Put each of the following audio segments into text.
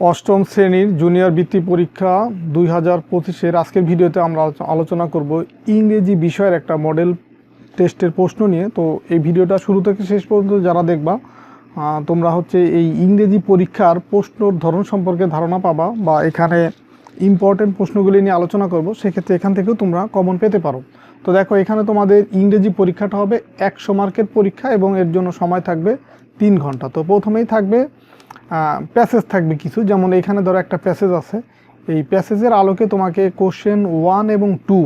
অষ্টম শ্রেণির জুনিয়র বৃত্তি পরীক্ষা দুই হাজার পঁচিশের আজকের ভিডিওতে আমরা আলোচনা করব ইংরেজি বিষয়ের একটা মডেল টেস্টের প্রশ্ন নিয়ে। তো এই ভিডিওটা শুরু থেকে শেষ পর্যন্ত যারা দেখবা তোমরা হচ্ছে এই ইংরেজি পরীক্ষার প্রশ্নর ধরন সম্পর্কে ধারণা পাবা বা এখানে ইম্পর্টেন্ট প্রশ্নগুলি নিয়ে আলোচনা করব, সেক্ষেত্রে এখান থেকেও তোমরা কমন পেতে পারো। তো দেখো, এখানে তোমাদের ইংরেজি পরীক্ষাটা হবে একশো মার্কের পরীক্ষা এবং এর জন্য সময় থাকবে তিন ঘণ্টা। তো প্রথমেই থাকবে প্যাসেজ থাকবে কিছু। যেমন এখানে ধরো একটা প্যাসেজ আছে। এই প্যাসেজের আলোকে তোমাকে কোশ্চেন ওয়ান এবং টু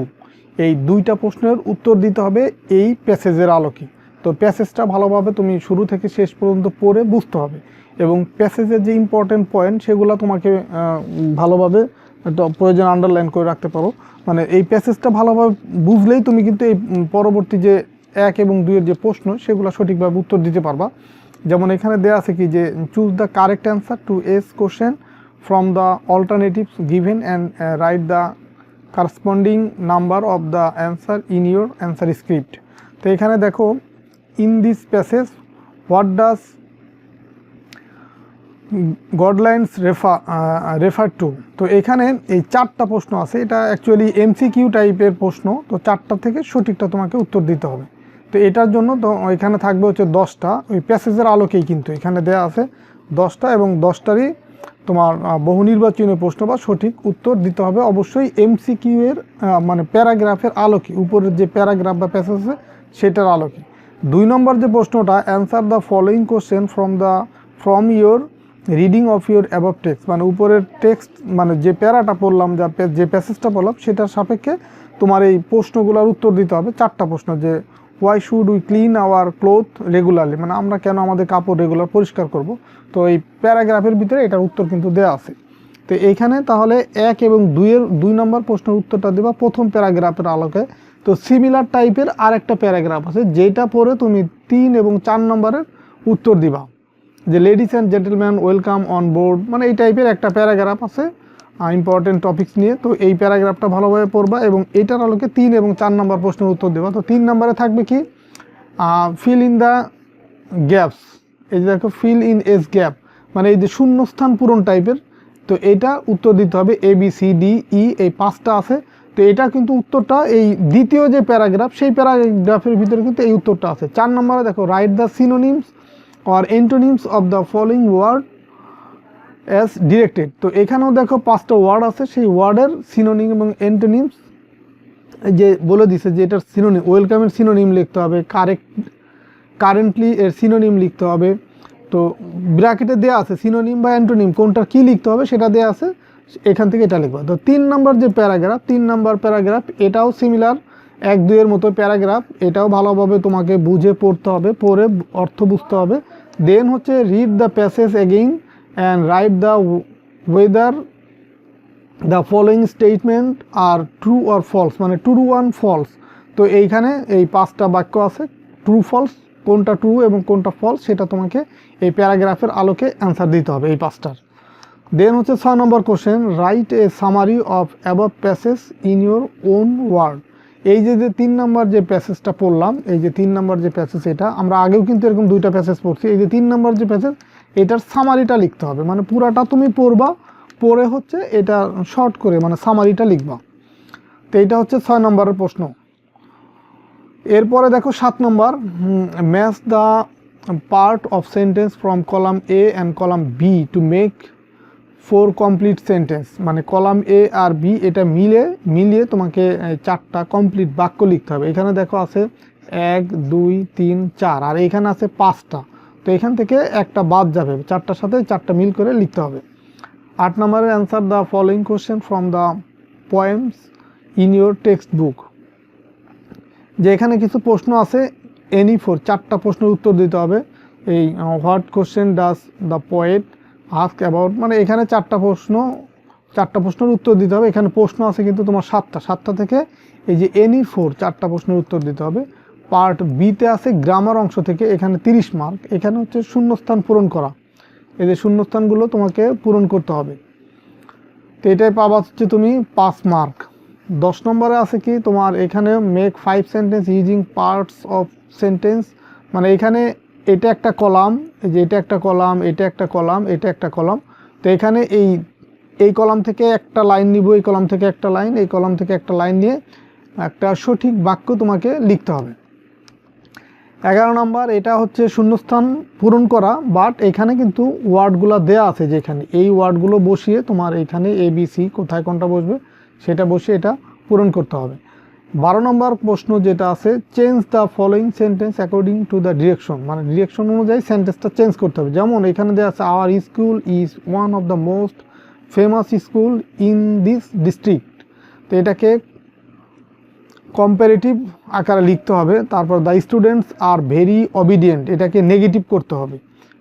এই দুইটা প্রশ্নের উত্তর দিতে হবে এই প্যাসেজের আলোকে। তো প্যাসেজটা ভালোভাবে তুমি শুরু থেকে শেষ পর্যন্ত পড়ে বুঝতে হবে। এবং প্যাসেজের যে ইম্পর্টেন্ট পয়েন্ট সেগুলো তোমাকে ভালোভাবে প্রয়োজন আন্ডারলাইন করে রাখতে পারো। মানে এই প্যাসেজটা ভালোভাবে বুঝলেই তুমি কিন্তু এই পরবর্তী যে এক এবং দুইয়ের যে প্রশ্ন, সেগুলো সঠিকভাবে উত্তর দিতে পারবা। যেমন এখানে দেওয়া আছে কি যে choose the correct answer to as question from the alternatives given and write the corresponding number of the answer in your answer script তো এখানে দেখো in this passage what does guidelines refer refer to তো এখানে এই চারটা প্রশ্ন আছে। এটা অ্যাকচুয়ালি এমসিকিউ টাইপের প্রশ্ন। তো চারটা থেকে সঠিকটা তোমাকে উত্তর দিতে হবে। তো এটার জন্য তো এখানে থাকবে হচ্ছে দশটা। ওই প্যাসেজের আলোকেই কিন্তু এখানে দেয়া আছে দশটা এবং দশটারই তোমার বহু নির্বাচনীয় প্রশ্ন বা সঠিক উত্তর দিতে হবে। অবশ্যই এমসিকিউ এর মানে প্যারাগ্রাফের আলোকে, উপরের যে প্যারাগ্রাফ বা প্যাসেজ আছে সেটার আলোকে। দুই নম্বর যে প্রশ্নটা answer the following question from the from your reading of your above text মানে উপরের টেক্সট মানে যে প্যারাটা পড়লাম, যা যে প্যাসেজটা পড়লাম, সেটার সাপেক্ষে তোমার এই প্রশ্নগুলোর উত্তর দিতে হবে। চারটা প্রশ্ন যে why should we clean our cloth regularly মানে আমরা কেন আমাদের কাপড় রেগুলার পরিষ্কার করব? তো এই প্যারাগ্রাফের ভিতরে এটার উত্তর কিন্তু দেওয়া আছে। তো এইখানে তাহলে এক এবং দুইয়ের দুই নম্বর প্রশ্নের উত্তরটা দেবা প্রথম প্যারাগ্রাফের আলোকে। তো সিমিলার টাইপের আরেকটা প্যারাগ্রাফ আছে, যেটা পড়ে তুমি তিন এবং চার নম্বরের উত্তর দিবা। যে ladies and gentleman welcome on board মানে এই টাইপের একটা প্যারাগ্রাফ আছে। ইম্পর্টেন্ট টপিকস নিয়ে। তো এই প্যারাগ্রাফটা ভালোভাবে পড়বা এবং এটার আলোকে তিন এবং চার নম্বর প্রশ্নের উত্তর দেবা। তো তিন নম্বরে থাকবে কি? ফিল ইন দ্য গ্যাপস এই যে দেখো ফিল ইন এস গ্যাপ মানে এই যে শূন্যস্থান পূরণ টাইপের তো এটা উত্তর দিতে হবে A B C D E এই পাঁচটা আছে। তো এটা কিন্তু উত্তরটা, এই দ্বিতীয় যে প্যারাগ্রাফ সেই প্যারাগ্রাফের ভিতরে কিন্তু এই উত্তরটা আছে। চার নম্বরে দেখো write the synonyms or antonyms of the following word as directed তো এখানেও দেখো পাঁচটা ওয়ার্ড আছে, সেই ওয়ার্ডের সিনোনিম এবং এন্টোনিমস যে বলে দিছে যে এটার সিনোনিম ওয়েলকামের সিনোনিম লিখতে হবে কারেক্ট কারেন্টলি এর সিনোনিম লিখতে হবে। তো ব্র্যাকেটে দেওয়া আছে সিনোনিম বা অ্যান্টোনিম কোনটার কী লিখতে হবে সেটা দেওয়া আছে, এখান থেকে এটা লিখবা। তো তিন নম্বর যে প্যারাগ্রাফ তিন নম্বর প্যারাগ্রাফ এটাও সিমিলার এক, দুইয়ের মতো প্যারাগ্রাফ এটাও ভালোভাবে তোমাকে বুঝে পড়তে হবে, পড়ে অর্থ বুঝতে হবে। দেন হচ্ছে read the passage again and write the whether the following statement are true or false মানে ট্রু ওয়ান ফলস তো এইখানে এই পাঁচটা বাক্য আছে ট্রু ফলস কোনটা ট্রু এবং কোনটা ফলস সেটা তোমাকে এই প্যারাগ্রাফের আলোকে অ্যান্সার দিতে হবে এই পাঁচটার। দেন হচ্ছে ছ নম্বর question write a summary of above passage in your own word এই যে যে তিন নম্বর যে প্যাসেজটা পড়লাম, এই যে তিন নম্বর যে প্যাসেজ এটা, আমরা আগেও কিন্তু এরকম দুইটা প্যাসেজ পড়ছি, এই যে তিন নম্বর যে প্যাসেজ এটার সামারিটা লিখতে হবে। মানে পুরাটা তুমি পড়বা পড়ে হচ্ছে এটা শর্ট করে মানে সামারিটা লিখবা। তো এইটা হচ্ছে ছয় নম্বরের প্রশ্ন। এরপরে দেখো সাত নম্বর match the part of sentence from column A and column B to make four complete sentence মানে কলাম এ আর বি এটা মিলে, মিলিয়ে তোমাকে চারটা কমপ্লিট বাক্য লিখতে হবে। এখানে দেখো আছে এক, দুই, তিন, চার। আর এখানে আছে পাঁচটা। তো এখান থেকে একটা বাদ যাবে। চারটার সাথে চারটা মিল করে লিখতে হবে। আট নম্বরের answer the following question from the poems in your text book যে এখানে কিছু প্রশ্ন আছে এনি ফোর চারটা প্রশ্নের উত্তর দিতে হবে। এই what question does the poet ask about মানে এখানে চারটা প্রশ্ন, চারটা প্রশ্নের উত্তর দিতে হবে। এখানে প্রশ্ন আছে কিন্তু তোমার সাতটা। সাতটা থেকে এই যে এনি ফোর চারটা প্রশ্নের উত্তর দিতে হবে। পার্ট বিতে আছে গ্রামার অংশ থেকে এখানে তিরিশ মার্ক। এখানে হচ্ছে শূন্যস্থান পূরণ করা। এই যে শূন্যস্থানগুলো তোমাকে পূরণ করতে হবে। তো এটাই পাবা হচ্ছে তুমি পাঁচ মার্ক। দশ নম্বরে আছে কি তোমার এখানে make five sentence using parts of sentence মানে এখানে এটা একটা কলাম, এই যে এটা একটা কলাম, এটা একটা কলাম, এটা একটা কলাম। তো এখানে এই এই কলাম থেকে একটা লাইন নিব, এই কলাম থেকে একটা লাইন, এই কলাম থেকে একটা লাইন নিয়ে একটা সঠিক বাক্য তোমাকে লিখতে হবে। এগারো নম্বর, এটা হচ্ছে শূন্যস্থান পূরণ করা বাট এখানে কিন্তু ওয়ার্ডগুলো দেয়া আছে যেখানে। এই ওয়ার্ডগুলো বসিয়ে তোমার এখানে এ কোথায় কোনটা বসবে, সেটা বসিয়ে এটা পূরণ করতে হবে। বারো নম্বর প্রশ্ন যেটা আছে change the following sentence according to the direction মানে ডিরেকশন অনুযায়ী সেন্টেন্সটা চেঞ্জ করতে হবে। যেমন এখানে দেওয়া আছে our school is one of the most famous school in this district তো এটাকে কম্পারেটিভ আকারে লিখতে হবে। তারপর the students are very obedient এটাকে নেগেটিভ করতে হবে।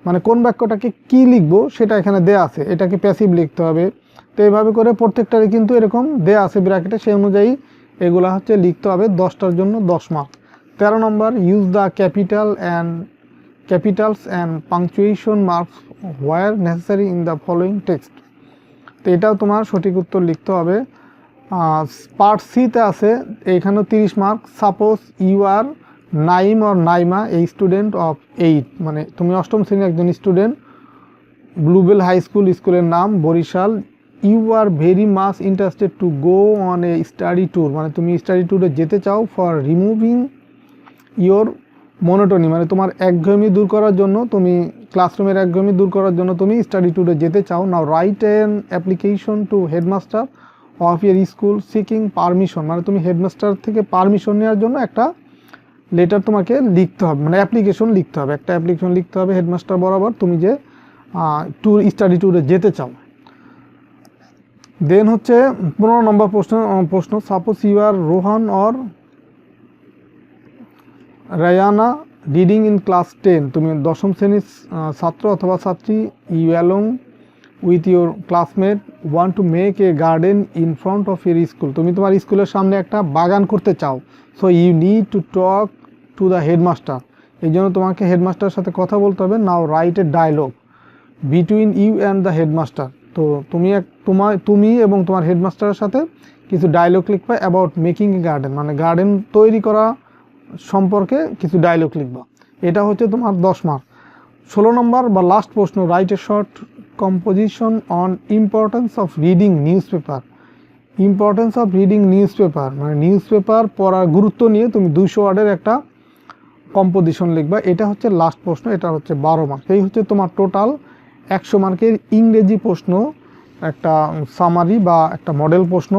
মানে কোন বাক্যটাকে কি লিখব সেটা এখানে দেয়া আছে, এটাকে প্যাসিভ লিখতে হবে। তো এইভাবে করে প্রত্যেকটারই কিন্তু এরকম দেয়া আছে ব্র্যাকেটে সেই অনুযায়ী এগুলা হচ্ছে লিখতে হবে দশটার জন্য দশ মার্ক তেরো number use the capital and capitals and punctuation marks where necessary in the following text তো এটাও তোমার সঠিক উত্তর লিখতে হবে। পার্ট সিতে আছে, এইখানেও তিরিশ mark suppose you are Naim or Naima এই স্টুডেন্ট অফ এইট মানে তুমি অষ্টম শ্রেণির একজন স্টুডেন্ট ব্লুবেল হাই স্কুল স্কুলের নাম, Barisal you are very much interested to go on a study tour মানে তুমি স্টাডি ট্যুরে যেতে চাও ফর রিমুভিং ইয়োর মনোটনি মানে তোমার একঘেয়েমি দূর করার জন্য তুমি ক্লাসরুমের একঘেয়েমি দূর করার জন্য তুমি স্টাডি ট্যুরে যেতে চাও। Now write an application to headmaster of your school seeking permission মানে তুমি হেডমাস্টার থেকে পারমিশন নেওয়ার জন্য একটা লেটার তোমাকে লিখতে হবে মানে অ্যাপ্লিকেশন লিখতে হবে। একটা অ্যাপ্লিকেশন লিখতে হবে হেডমাস্টার বরাবর তুমি যে ট্যুর স্টাডি ট্যুরে যেতে চাও। দেন হচ্ছে পনেরো নম্বর প্রশ্ন প্রশ্ন suppose you are Rohan or Rayana reading in class ten তুমি দশম শ্রেণির ছাত্র অথবা ছাত্রী you along with your classmate want to make a garden in front of your school তুমি তোমার স্কুলের সামনে একটা বাগান করতে চাও। So you need to talk to the headmaster এই জন্য তোমাকে হেডমাস্টারের সাথে কথা বলতে হবে। Now write a dialogue between you and the headmaster তো তুমি এক তোমার তুমি এবং তোমার হেডমাস্টারের সাথে কিছু ডায়লগ লিখবে অ্যাবাউট মেকিং এ গার্ডেন মানে গার্ডেন তৈরি করা সম্পর্কে কিছু ডায়লগ লিখবা। এটা হচ্ছে তোমার দশ মার্ক ষোলো নম্বর বা লাস্ট প্রশ্ন write a short composition on importance of reading newspaper importance of reading newspaper মানে নিউজ পেপার পড়ার গুরুত্ব নিয়ে তুমি দুশো ওয়ার্ডের একটা কম্পোজিশন লিখবা। এটা হচ্ছে লাস্ট প্রশ্ন, এটা হচ্ছে বারো মার্ক এই হচ্ছে তোমার টোটাল একশো মার্কের ইংরেজি প্রশ্ন, একটা সামারি বা একটা মডেল প্রশ্ন।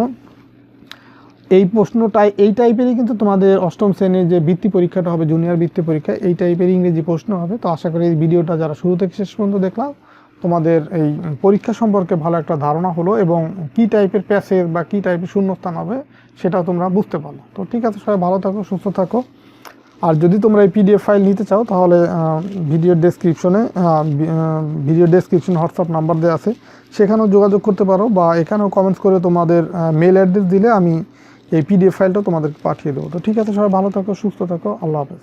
এই প্রশ্নটাই এই টাইপেরই কিন্তু তোমাদের অষ্টম শ্রেণির যে বৃত্তি পরীক্ষাটা হবে জুনিয়র বৃত্তি পরীক্ষা, এই টাইপের ইংরেজি প্রশ্ন হবে। তো আশা করি এই ভিডিওটা যারা শুরু থেকে শেষ পর্যন্ত দেখলাম তোমাদের এই পরীক্ষা সম্পর্কে ভালো একটা ধারণা হলো এবং কি টাইপের প্যাসেজ বা কি টাইপের শূন্যস্থান হবে সেটাও তোমরা বুঝতে পারল। তো ঠিক আছে, সবাই ভালো থাকো, সুস্থ থাকো। আর যদি তোমরা এই পিডিএফ ফাইল নিতে চাও, তাহলে ভিডিও ডেসক্রিপশনে ভিডিও ডেসক্রিপশন হোয়াটসঅ্যাপ নাম্বার দেওয়া আছে। সেখানেও যোগাযোগ করতে পারো বা এখানেও কমেন্টস করে তোমাদের মেল অ্যাড্রেস দিলে আমি এই পিডিএফ ফাইলটা তোমাদেরকে পাঠিয়ে দেবো। তো ঠিক আছে, সবাই ভালো থাকো, সুস্থ থাকো, আল্লাহ হাফেজ।